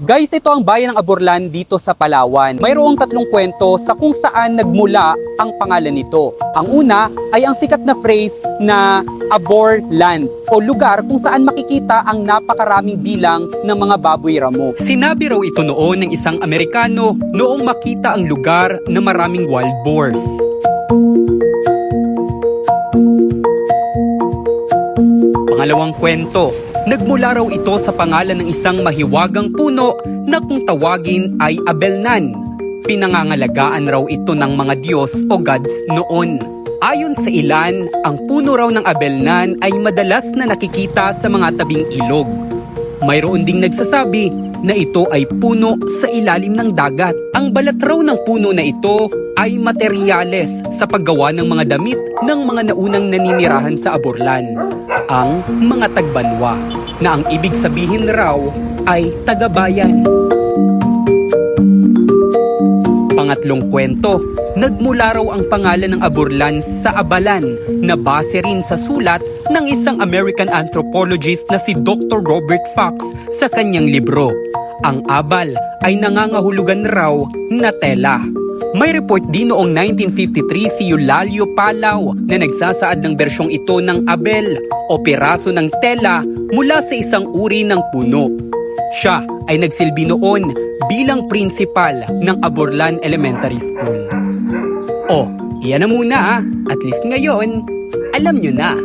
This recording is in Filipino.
Guys, ito ang bayan ng Aborlan dito sa Palawan. Mayroong tatlong kwento sa kung saan nagmula ang pangalan nito. Ang una ay ang sikat na phrase na Aborland o lugar kung saan makikita ang napakaraming bilang ng mga baboy ramo. Sinabi raw ito noon ng isang Amerikano noong makita ang lugar na maraming wild boars. Pangalawang kwento, nagmula raw ito sa pangalan ng isang mahiwagang puno na kung tawagin ay Abelnan. Pinangangalagaan raw ito ng mga Diyos o gods noon. Ayon sa ilan, ang puno raw ng Abelnan ay madalas na nakikita sa mga tabing ilog. Mayroon ding nagsasabi na ito ay puno sa ilalim ng dagat. Ang balat raw ng puno na ito ay materyales sa paggawa ng mga damit ng mga naunang naninirahan sa Aborlan, ang mga tagbanwa, na ang ibig sabihin raw ay tagabayan. Pangatlong kwento, nagmula raw ang pangalan ng Aborlan sa Abalan na base rin sa sulat ng isang American anthropologist na si Dr. Robert Fox sa kanyang libro. Ang abal ay nangangahulugan raw na tela. May report din noong 1953 si Eulalio Palaw na nagsasaad ng bersyong ito ng abel o piraso ng tela mula sa isang uri ng puno. Siya ay nagsilbi noon bilang principal ng Aborlan Elementary School. Oh, iyan na muna ah. At least ngayon, alam nyo na.